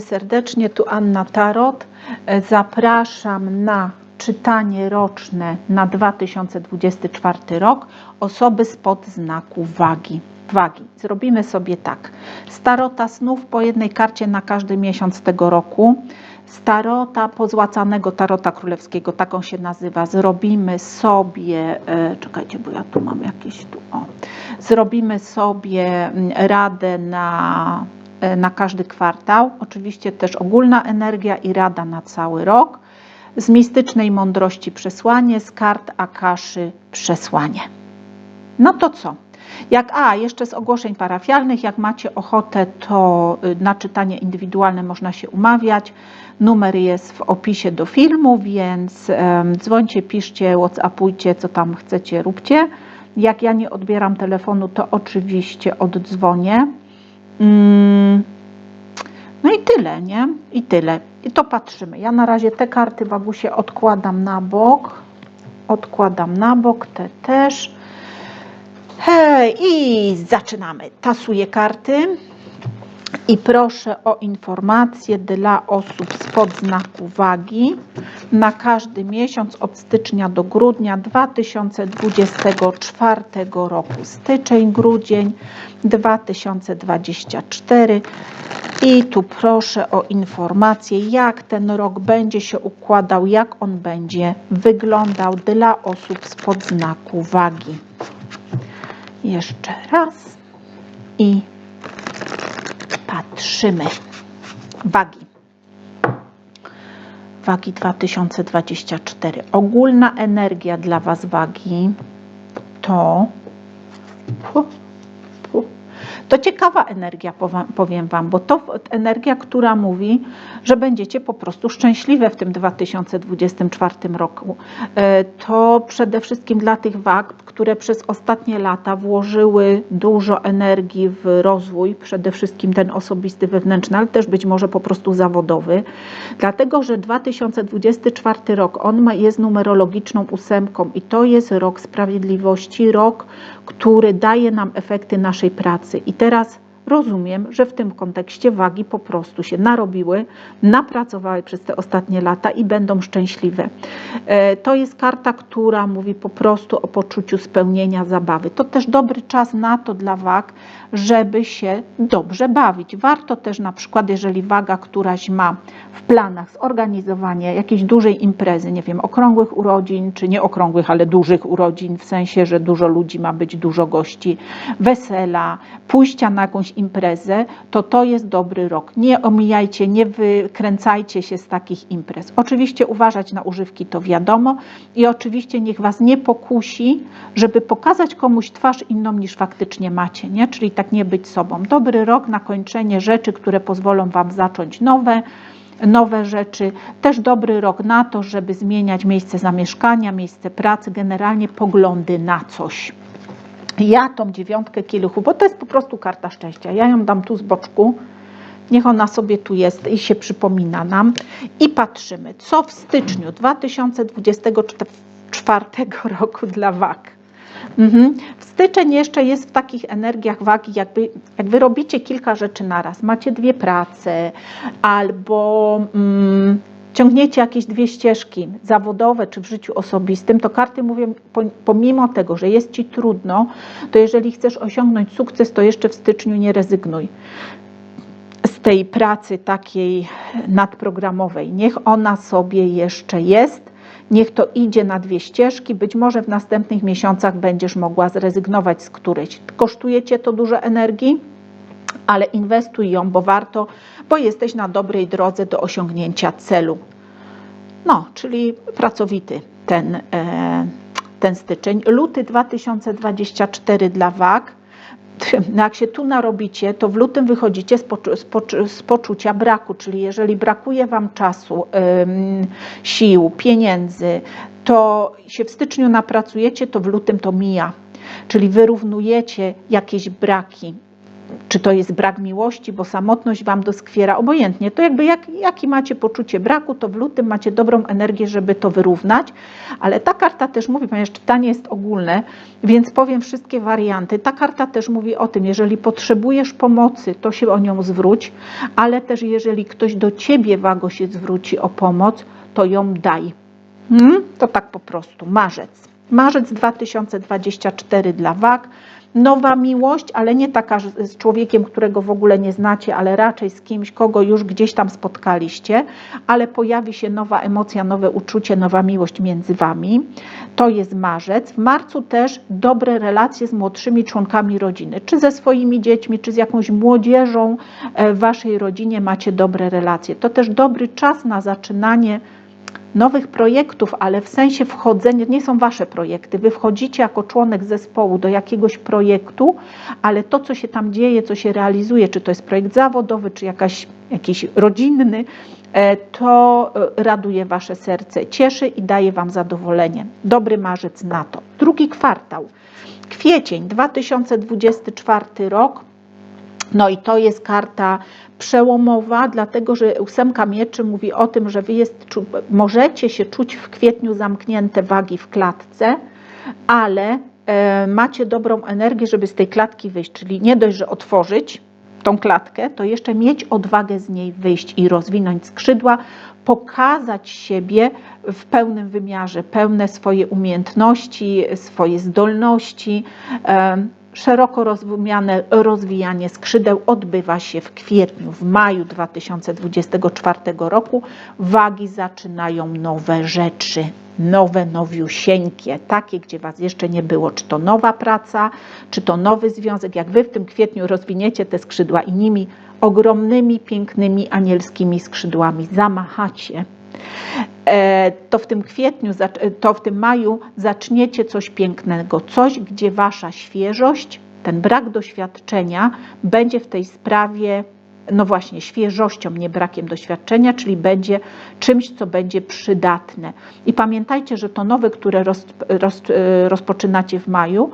Serdecznie, tu Anna Tarot. E, Zapraszam na czytanie roczne na 2024 rok osoby spod znaku wagi. Wagi. Zrobimy sobie tak. Starota snów po jednej karcie na każdy miesiąc tego roku. Starota pozłacanego tarota królewskiego, taką się nazywa. Zrobimy sobie, e, czekajcie, bo ja tu mam jakieś tu, o. Zrobimy sobie mm, radę na na każdy kwartał. Oczywiście też ogólna energia i rada na cały rok. Z mistycznej mądrości przesłanie, z kart Akaszy przesłanie. No to co? Jak a, jeszcze z ogłoszeń parafialnych, jak macie ochotę, to y, na czytanie indywidualne można się umawiać. Numer jest w opisie do filmu, więc dzwońcie, piszcie, whatsappujcie, co tam chcecie, róbcie. Jak ja nie odbieram telefonu, to oczywiście oddzwonię. Mm, No i tyle, nie? I tyle. I to patrzymy. Ja na razie te karty Wagusie odkładam na bok. Odkładam na bok, te też. Hej, i zaczynamy. Tasuję karty. I proszę o informacje dla osób spod znaku wagi na każdy miesiąc od stycznia do grudnia 2024 roku. Styczeń, grudzień 2024. I tu proszę o informację, jak ten rok będzie się układał, jak on będzie wyglądał dla osób spod znaku wagi. Jeszcze raz i patrzymy. Wagi. Wagi 2024. Ogólna energia dla Was wagi to. To ciekawa energia, powiem Wam, bo to energia, która mówi, że będziecie po prostu szczęśliwe w tym 2024 roku. E, To przede wszystkim dla tych wag, które przez ostatnie lata włożyły dużo energii w rozwój, przede wszystkim ten osobisty, wewnętrzny, ale też być może po prostu zawodowy, dlatego że 2024 rok, on ma, jest numerologiczną ósemką i to jest rok sprawiedliwości, rok, który daje nam efekty naszej pracy. I teraz rozumiem, że w tym kontekście wagi po prostu się narobiły, napracowały przez te ostatnie lata i będą szczęśliwe. E, To jest karta, która mówi po prostu o poczuciu spełnienia zabawy. To też dobry czas na to dla wag, żeby się dobrze bawić. Warto też na przykład, jeżeli waga któraś ma w planach zorganizowanie jakiejś dużej imprezy, nie wiem, okrągłych urodzin, czy nie okrągłych, ale dużych urodzin, w sensie, że dużo ludzi ma być, dużo gości, wesela, pójścia na jakąś imprezę, to to jest dobry rok. Nie omijajcie, nie wykręcajcie się z takich imprez. Oczywiście uważać na używki to wiadomo i oczywiście niech Was nie pokusi, żeby pokazać komuś twarz inną niż faktycznie macie, nie? Czyli tak nie być sobą. Dobry rok na kończenie rzeczy, które pozwolą Wam zacząć nowe, nowe rzeczy. Też dobry rok na to, żeby zmieniać miejsce zamieszkania, miejsce pracy, generalnie poglądy na coś. Ja tą dziewiątkę kieluchów, bo to jest po prostu karta szczęścia. Ja ją dam tu z boczku. Niech ona sobie tu jest i się przypomina nam. I patrzymy, co w styczniu 2024 roku dla wag. Mhm. W styczeń jeszcze jest w takich energiach wagi, jakby jak wy robicie kilka rzeczy naraz, macie dwie prace albo mm, ciągniecie jakieś dwie ścieżki zawodowe czy w życiu osobistym, to karty mówią, po- pomimo tego, że jest ci trudno, to jeżeli chcesz osiągnąć sukces, to jeszcze w styczniu nie rezygnuj z tej pracy takiej nadprogramowej. Niech ona sobie jeszcze jest, niech to idzie na dwie ścieżki. Być może w następnych miesiącach będziesz mogła zrezygnować z którejś. Kosztuje cię to dużo energii, ale inwestuj ją, bo warto, bo jesteś na dobrej drodze do osiągnięcia celu. No, czyli pracowity ten, e, ten styczeń. Luty 2024 dla wag. No jak się tu narobicie, to w lutym wychodzicie z, poczu- z, poczu- z poczucia braku, czyli jeżeli brakuje Wam czasu, ym, sił, pieniędzy, to się w styczniu napracujecie, to w lutym to mija. Czyli wyrównujecie jakieś braki. Czy to jest brak miłości, bo samotność Wam doskwiera, obojętnie. To jakby jak, jaki macie poczucie braku, to w lutym macie dobrą energię, żeby to wyrównać, ale ta karta też mówi, ponieważ czytanie jest ogólne, więc powiem wszystkie warianty. Ta karta też mówi o tym, jeżeli potrzebujesz pomocy, to się o nią zwróć, ale też jeżeli ktoś do Ciebie, Wago, się zwróci o pomoc, to ją daj. Hmm? To tak po prostu. Marzec. Marzec 2024 dla Wag. Nowa miłość, ale nie taka z człowiekiem, którego w ogóle nie znacie, ale raczej z kimś, kogo już gdzieś tam spotkaliście, ale pojawi się nowa emocja, nowe uczucie, nowa miłość między Wami. To jest marzec. W marcu też dobre relacje z młodszymi członkami rodziny, czy ze swoimi dziećmi, czy z jakąś młodzieżą e, w Waszej rodzinie macie dobre relacje. To też dobry czas na zaczynanie nowych projektów, ale w sensie wchodzenia, nie są wasze projekty. Wy wchodzicie jako członek zespołu do jakiegoś projektu, ale to, co się tam dzieje, co się realizuje, czy to jest projekt zawodowy, czy jakaś, jakiś rodzinny, e, to e, raduje wasze serce, cieszy i daje wam zadowolenie. Dobry marzec na to. Drugi kwartał. Kwiecień 2024 rok. No i to jest karta przełomowa, dlatego że ósemka mieczy mówi o tym, że wy jest, możecie się czuć w kwietniu zamknięte wagi w klatce, ale e, macie dobrą energię, żeby z tej klatki wyjść, czyli nie dość, że otworzyć tą klatkę, to jeszcze mieć odwagę z niej wyjść i rozwinąć skrzydła, pokazać siebie w pełnym wymiarze, pełne swoje umiejętności, swoje zdolności. Szeroko rozumiane rozwijanie skrzydeł odbywa się w kwietniu, w maju 2024 roku. Wagi zaczynają nowe rzeczy, nowe, nowiusieńkie, takie, gdzie Was jeszcze nie było. Czy to nowa praca, czy to nowy związek. Jak Wy w tym kwietniu rozwiniecie te skrzydła i nimi ogromnymi, pięknymi, anielskimi skrzydłami zamachacie, to w tym kwietniu, to w tym maju zaczniecie coś pięknego, coś, gdzie wasza świeżość, ten brak doświadczenia będzie w tej sprawie, no właśnie, świeżością, nie brakiem doświadczenia, czyli będzie czymś, co będzie przydatne. I pamiętajcie, że to nowe, które roz, roz, e, rozpoczynacie w maju,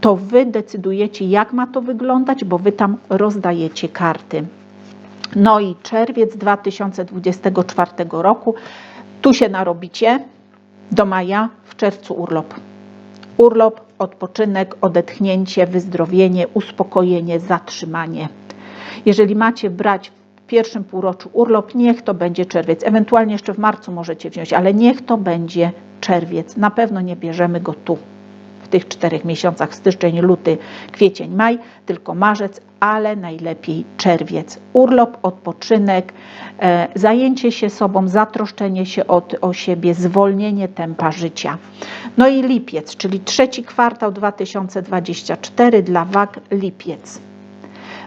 to wy decydujecie, jak ma to wyglądać, bo wy tam rozdajecie karty. No i czerwiec 2024 roku, tu się narobicie do maja, w czerwcu urlop. Urlop, odpoczynek, odetchnięcie, wyzdrowienie, uspokojenie, zatrzymanie. Jeżeli macie brać w pierwszym półroczu urlop, niech to będzie czerwiec. Ewentualnie jeszcze w marcu możecie wziąć, ale niech to będzie czerwiec. Na pewno nie bierzemy go tu w tych czterech miesiącach styczeń, luty, kwiecień, maj, tylko marzec, ale najlepiej czerwiec. Urlop, odpoczynek, e, zajęcie się sobą, zatroszczenie się od, o siebie, zwolnienie tempa życia. No i lipiec, czyli trzeci kwartał 2024 dla wag lipiec.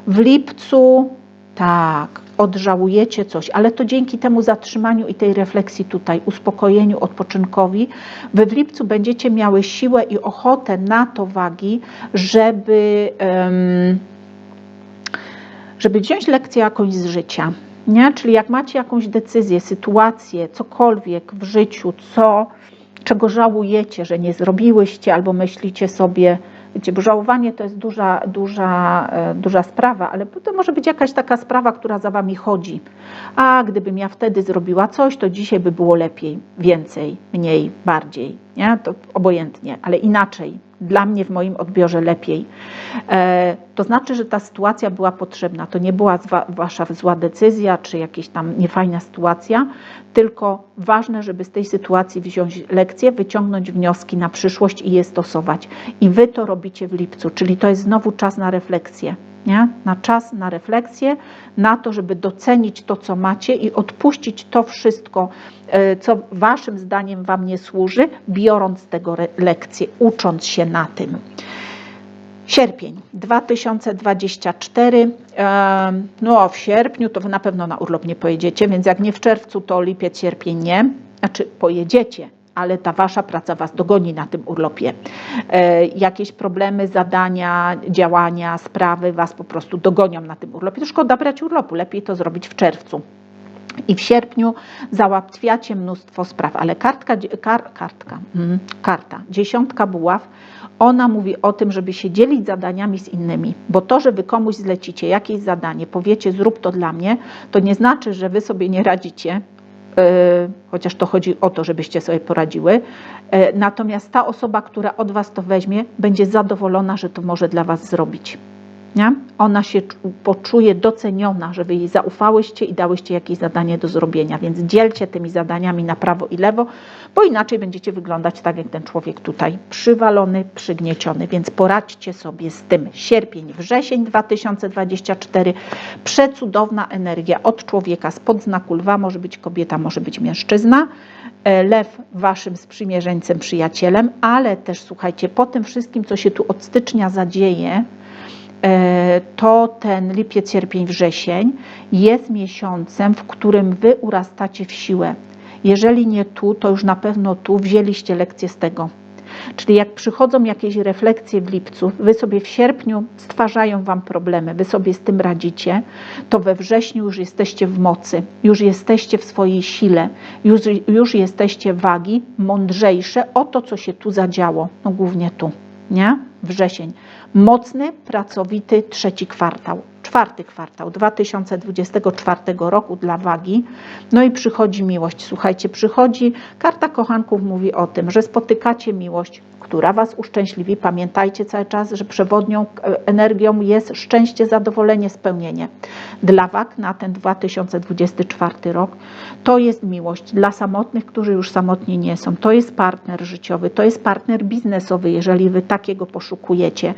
W lipcu tak, odżałujecie coś, ale to dzięki temu zatrzymaniu i tej refleksji tutaj, uspokojeniu, odpoczynkowi, wy w lipcu będziecie miały siłę i ochotę na to wagi, żeby, żeby wziąć lekcję jakąś z życia. Nie? Czyli jak macie jakąś decyzję, sytuację, cokolwiek w życiu, co, czego żałujecie, że nie zrobiłyście, albo myślicie sobie, Wiecie, żałowanie to jest duża, duża, e, duża sprawa, ale to może być jakaś taka sprawa, która za wami chodzi. A gdybym ja wtedy zrobiła coś, to dzisiaj by było lepiej, więcej, mniej, bardziej. Nie? To obojętnie, ale inaczej dla mnie w moim odbiorze lepiej. E, to znaczy, że ta sytuacja była potrzebna. To nie była wasza zła decyzja, czy jakaś tam niefajna sytuacja, tylko ważne, żeby z tej sytuacji wziąć lekcję, wyciągnąć wnioski na przyszłość i je stosować. I wy to robicie w lipcu, czyli to jest znowu czas na refleksję nie? na czas, na refleksję, na to, żeby docenić to, co macie i odpuścić to wszystko, e, co Waszym zdaniem Wam nie służy, biorąc z tego lekcję, ucząc się na tym. Sierpień 2024. E, no, w sierpniu to Wy na pewno na urlop nie pojedziecie, więc jak nie w czerwcu, to lipiec, sierpień nie. Znaczy, pojedziecie, ale ta wasza praca was dogoni na tym urlopie. E, jakieś problemy, zadania, działania, sprawy was po prostu dogonią na tym urlopie. To szkoda brać urlopu, lepiej to zrobić w czerwcu. I w sierpniu załatwiacie mnóstwo spraw, ale kartka, kar, kartka, mm, karta, dziesiątka buław Ona mówi o tym, żeby się dzielić zadaniami z innymi, bo to, że wy komuś zlecicie jakieś zadanie, powiecie zrób to dla mnie, to nie znaczy, że wy sobie nie radzicie, chociaż to chodzi o to, żebyście sobie poradziły. Yy, natomiast ta osoba, która od was to weźmie, będzie zadowolona, że to może dla was zrobić. Nie? Ona się czu- poczuje doceniona, że wy jej zaufałyście i dałyście jakieś zadanie do zrobienia, więc dzielcie tymi zadaniami na prawo i lewo, bo inaczej będziecie wyglądać tak jak ten człowiek tutaj, przywalony, przygnieciony, więc poradźcie sobie z tym. Sierpień, wrzesień 2024, przecudowna energia od człowieka spod znaku lwa, może być kobieta, może być mężczyzna, E, lew waszym sprzymierzeńcem, przyjacielem, ale też słuchajcie, po tym wszystkim, co się tu od stycznia zadzieje, to ten lipiec, sierpień, wrzesień jest miesiącem, w którym wy urastacie w siłę. Jeżeli nie tu, to już na pewno tu wzięliście lekcję z tego. Czyli jak przychodzą jakieś refleksje w lipcu, wy sobie w sierpniu stwarzają wam problemy, wy sobie z tym radzicie, to we wrześniu już jesteście w mocy, już jesteście w swojej sile, już, już jesteście wagi, mądrzejsze o to, co się tu zadziało, no głównie tu, nie? Wrzesień. Mocny, pracowity trzeci kwartał, czwarty kwartał 2024 roku dla wagi. No i przychodzi miłość. Słuchajcie, przychodzi, karta kochanków mówi o tym, że spotykacie miłość, która Was uszczęśliwi. Pamiętajcie cały czas, że przewodnią e, energią jest szczęście, zadowolenie, spełnienie. Dla wag na ten 2024 rok to jest miłość. Dla samotnych, którzy już samotni nie są, to jest partner życiowy, to jest partner biznesowy, jeżeli Wy takiego poszukujecie,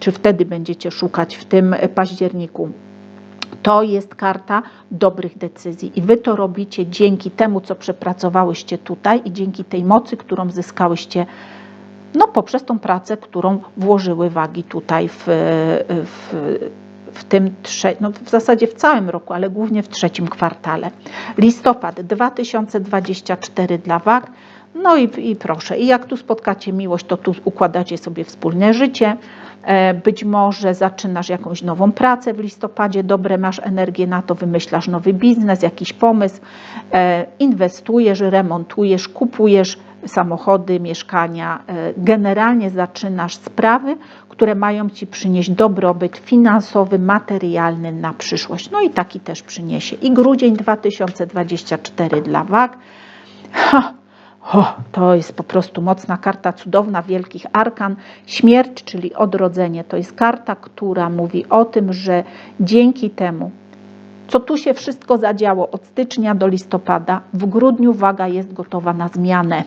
czy wtedy będziecie szukać w tym październiku. To jest karta dobrych decyzji i wy to robicie dzięki temu, co przepracowałyście tutaj i dzięki tej mocy, którą zyskałyście no, poprzez tą pracę, którą włożyły wagi tutaj w, w, w tym no, w zasadzie w całym roku, ale głównie w trzecim kwartale. Listopad 2024 dla wag. No i, i proszę, i jak tu spotkacie miłość, to tu układacie sobie wspólne życie. E, Być może zaczynasz jakąś nową pracę w listopadzie, dobre masz energię na to, wymyślasz nowy biznes, jakiś pomysł, e, inwestujesz, remontujesz, kupujesz samochody, mieszkania. E, Generalnie zaczynasz sprawy, które mają ci przynieść dobrobyt finansowy, materialny na przyszłość. No i taki też przyniesie. I grudzień 2024 dla wag. Ha, to jest po prostu mocna karta, cudowna, wielkich arkan. Śmierć, czyli odrodzenie, to jest karta, która mówi o tym, że dzięki temu, co tu się wszystko zadziało od stycznia do listopada, w grudniu waga jest gotowa na zmianę.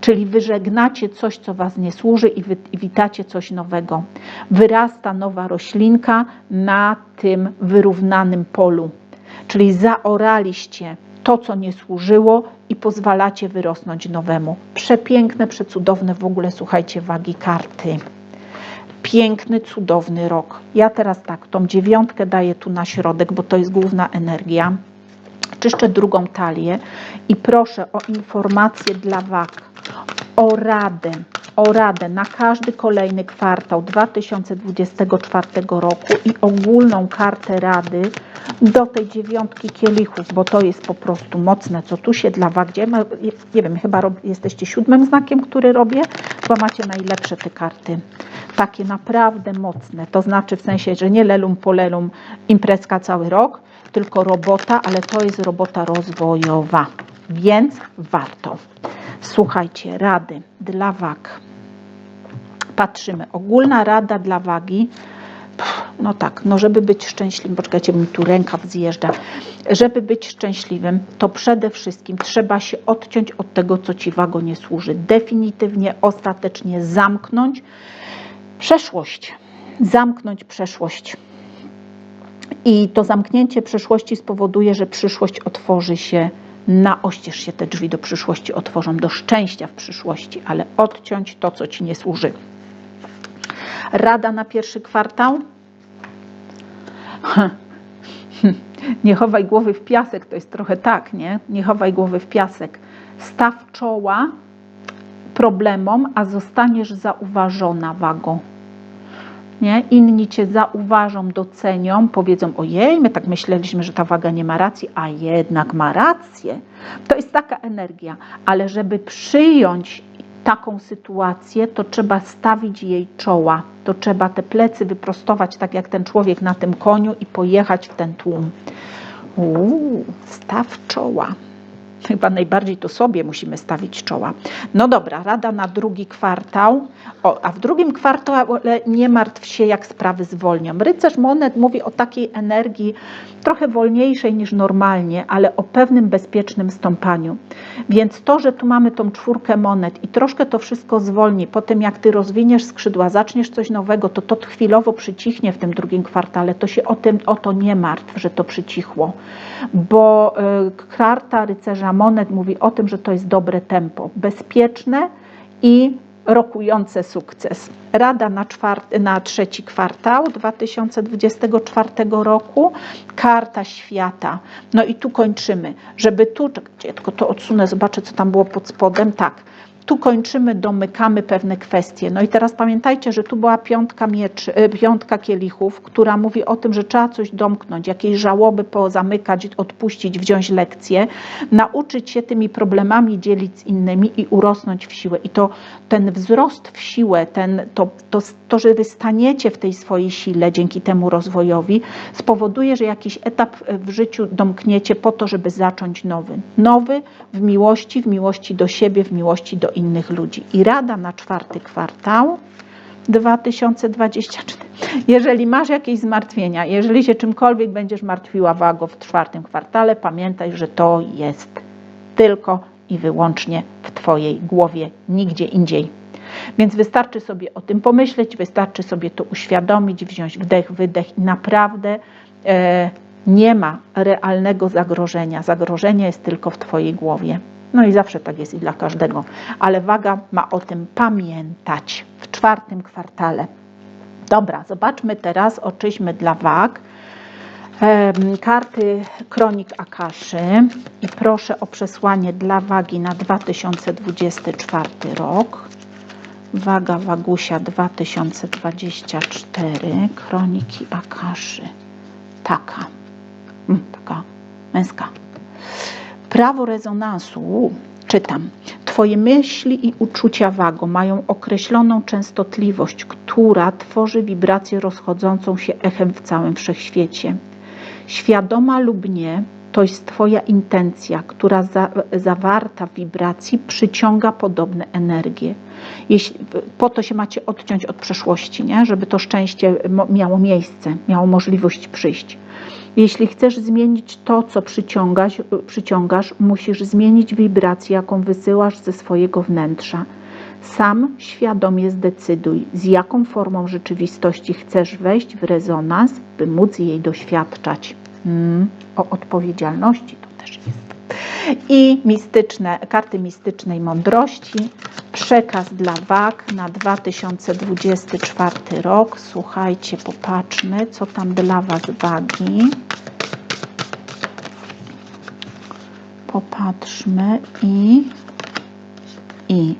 Czyli wyżegnacie coś, co Was nie służy i witacie coś nowego. Wyrasta nowa roślinka na tym wyrównanym polu. Czyli zaoraliście to, co nie służyło i pozwalacie wyrosnąć nowemu. Przepiękne, przecudowne w ogóle, słuchajcie, wagi karty. Piękny, cudowny rok. Ja teraz tak, tą dziewiątkę daję tu na środek, bo to jest główna energia. Czyszczę drugą talię i proszę o informację dla wag, o radę, o radę na każdy kolejny kwartał 2024 roku i ogólną kartę rady do tej dziewiątki kielichów, bo to jest po prostu mocne, co tu się dla wag dzieje. Nie wiem, chyba jesteście siódmym znakiem, który robię, chyba macie najlepsze te karty. Takie naprawdę mocne, to znaczy w sensie, że nie lelum polelum imprezka cały rok, tylko robota, ale to jest robota rozwojowa, więc warto. Słuchajcie, rady dla wag. Patrzymy. Ogólna rada dla wagi. No tak, no żeby być szczęśliwym, poczekajcie, mi tu rękaw zjeżdża. Żeby być szczęśliwym, to przede wszystkim trzeba się odciąć od tego, co ci wago nie służy. Definitywnie, ostatecznie zamknąć przeszłość. Zamknąć przeszłość. I to zamknięcie przeszłości spowoduje, że przyszłość otworzy się na oścież się te drzwi do przyszłości otworzą, do szczęścia w przyszłości, ale odciąć to, co ci nie służy. Rada na pierwszy kwartał. Nie chowaj głowy w piasek, to jest trochę tak, nie? Nie chowaj głowy w piasek. Staw czoła problemom, a zostaniesz zauważona wago nie? Inni cię zauważą, docenią, powiedzą: Ojej, my tak myśleliśmy, że ta waga nie ma racji, a jednak ma rację. To jest taka energia, ale żeby przyjąć taką sytuację, to trzeba stawić jej czoła. To trzeba te plecy wyprostować, tak jak ten człowiek na tym koniu i pojechać w ten tłum. Uuu, staw czoła. Chyba najbardziej to sobie musimy stawić czoła. No dobra, rada na drugi kwartał. O, a w drugim kwartale nie martw się, jak sprawy zwolnią. Rycerz monet mówi o takiej energii trochę wolniejszej niż normalnie, ale o pewnym bezpiecznym stąpaniu. Więc to, że tu mamy tą czwórkę monet i troszkę to wszystko zwolni, po tym jak ty rozwiniesz skrzydła, zaczniesz coś nowego, to to chwilowo przycichnie w tym drugim kwartale. To się o, tym, o to nie martw, że to przycichło, bo y, karta rycerza monet mówi o tym, że to jest dobre tempo, bezpieczne i rokujące sukces. Rada na, czwarty, na trzeci kwartał 2024 roku, karta świata. No i tu kończymy, żeby tu, czekajcie, tylko to odsunę, zobaczę co tam było pod spodem, tak. Tu kończymy, domykamy pewne kwestie. No i teraz pamiętajcie, że tu była piątka, mieczy, y, piątka kielichów, która mówi o tym, że trzeba coś domknąć, jakieś żałoby pozamykać, odpuścić, wziąć lekcje, nauczyć się tymi problemami dzielić z innymi i urosnąć w siłę. I to ten wzrost w siłę, ten, to, to, to, że wy staniecie w tej swojej sile dzięki temu rozwojowi, spowoduje, że jakiś etap w życiu domkniecie po to, żeby zacząć nowy. Nowy w miłości, w miłości do siebie, w miłości do innych ludzi. I rada na czwarty kwartał 2024. Jeżeli masz jakieś zmartwienia, jeżeli się czymkolwiek będziesz martwiła wago w czwartym kwartale, pamiętaj, że to jest tylko i wyłącznie w Twojej głowie, nigdzie indziej. Więc wystarczy sobie o tym pomyśleć, wystarczy sobie to uświadomić, wziąć wdech, wydech i naprawdę e, nie ma realnego zagrożenia. Zagrożenie jest tylko w Twojej głowie. No i zawsze tak jest i dla każdego, ale waga ma o tym pamiętać w czwartym kwartale. Dobra, zobaczmy teraz, oczyśmy dla wag karty Kronik Akaszy i proszę o przesłanie dla wagi na 2024 rok. Waga Wagusia 2024, Kroniki Akaszy. Taka, mm, taka męska. Prawo rezonansu, czytam. Twoje myśli i uczucia wago mają określoną częstotliwość, która tworzy wibrację rozchodzącą się echem w całym wszechświecie. Świadoma lub nie, to jest Twoja intencja, która za, zawarta w wibracji przyciąga podobne energie. Jeśli, po to się macie odciąć od przeszłości, nie? żeby to szczęście miało miejsce, miało możliwość przyjść. Jeśli chcesz zmienić to, co przyciągasz, przyciągasz, musisz zmienić wibrację, jaką wysyłasz ze swojego wnętrza. Sam świadomie zdecyduj, z jaką formą rzeczywistości chcesz wejść w rezonans, by móc jej doświadczać. Mm, o odpowiedzialności to też jest. I mistyczne, karty mistycznej mądrości, przekaz dla wag na 2024 rok. Słuchajcie, popatrzmy, co tam dla Was wagi. Popatrzmy i i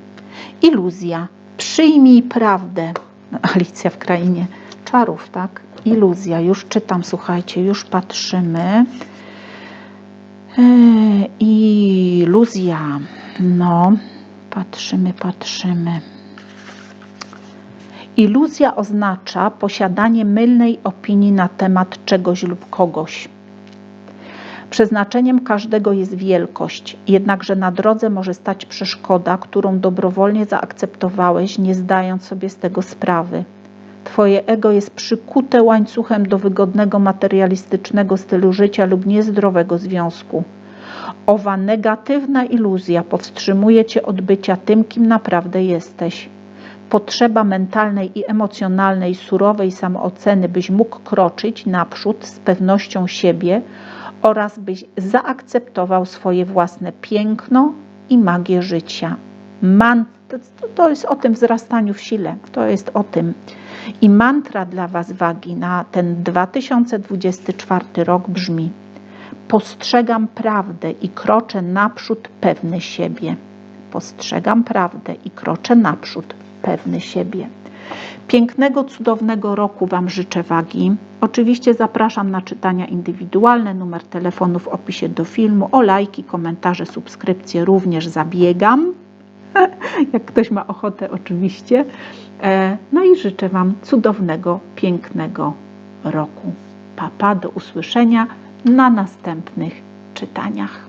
iluzja. Przyjmij prawdę. Alicja w krainie czarów, tak? Iluzja. Już czytam, słuchajcie, już patrzymy. E, iluzja. No, patrzymy, patrzymy. Iluzja oznacza posiadanie mylnej opinii na temat czegoś lub kogoś. Przeznaczeniem każdego jest wielkość, jednakże na drodze może stać przeszkoda, którą dobrowolnie zaakceptowałeś, nie zdając sobie z tego sprawy. Twoje ego jest przykute łańcuchem do wygodnego materialistycznego stylu życia lub niezdrowego związku. Owa negatywna iluzja powstrzymuje cię od bycia tym, kim naprawdę jesteś. Potrzeba mentalnej i emocjonalnej, surowej samooceny, byś mógł kroczyć naprzód z pewnością siebie oraz byś zaakceptował swoje własne piękno i magię życia. Man, to, to jest o tym wzrastaniu w sile, to jest o tym. I mantra dla Was wagi na ten 2024 rok brzmi: Postrzegam prawdę i kroczę naprzód pewny siebie. Postrzegam prawdę i kroczę naprzód pewny siebie. Pięknego, cudownego roku Wam życzę wagi. Oczywiście zapraszam na czytania indywidualne, numer telefonu w opisie do filmu, o lajki, komentarze, subskrypcje również zabiegam. jak ktoś ma ochotę, oczywiście. E, No i życzę Wam cudownego, pięknego roku. Papa, do usłyszenia na następnych czytaniach.